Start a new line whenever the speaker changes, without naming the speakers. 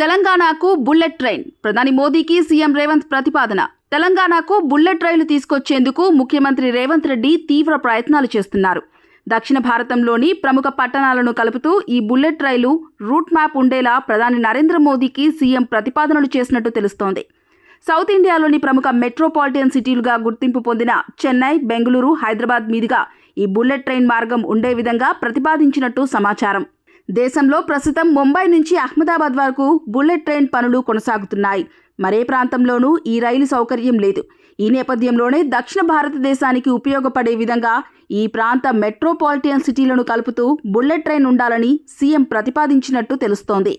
తెలంగాణకు bullet train. ప్రధాని మోదీకి సీఎం రేవంత్ ప్రతిపాదన. తెలంగాణకు బుల్లెట్ రైలు తీసుకొచ్చేందుకు ముఖ్యమంత్రి రేవంత్ రెడ్డి తీవ్ర ప్రయత్నాలు చేస్తున్నారు. దక్షిణ భారతంలోని ప్రముఖ పట్టణాలను కలుపుతూ ఈ బుల్లెట్ రైలు రూట్ మ్యాప్ ఉండేలా ప్రధాని నరేంద్ర మోదీకి సీఎం ప్రతిపాదనలు చేసినట్టు తెలుస్తోంది. సౌత్ ఇండియాలోని ప్రముఖ మెట్రోపాలిటన్ సిటీలుగా గుర్తింపు పొందిన చెన్నై బెంగళూరు హైదరాబాద్ మీదుగా ఈ బుల్లెట్ ట్రైన్ మార్గం ఉండే విధంగా ప్రతిపాదించినట్టు సమాచారం. దేశంలో ప్రస్తుతం ముంబై నుంచి అహ్మదాబాద్ వరకు బుల్లెట్ ట్రైన్ పనులు కొనసాగుతున్నాయి. మరే ప్రాంతంలోనూ ఈ రైలు సౌకర్యం లేదు. ఈ నేపథ్యంలోనే దక్షిణ భారతదేశానికి ఉపయోగపడే విధంగా ఈ ప్రాంత మెట్రోపాలిటన్ సిటీలను కలుపుతూ బుల్లెట్ ట్రైన్ ఉండాలని సీఎం ప్రతిపాదించినట్టు తెలుస్తోంది.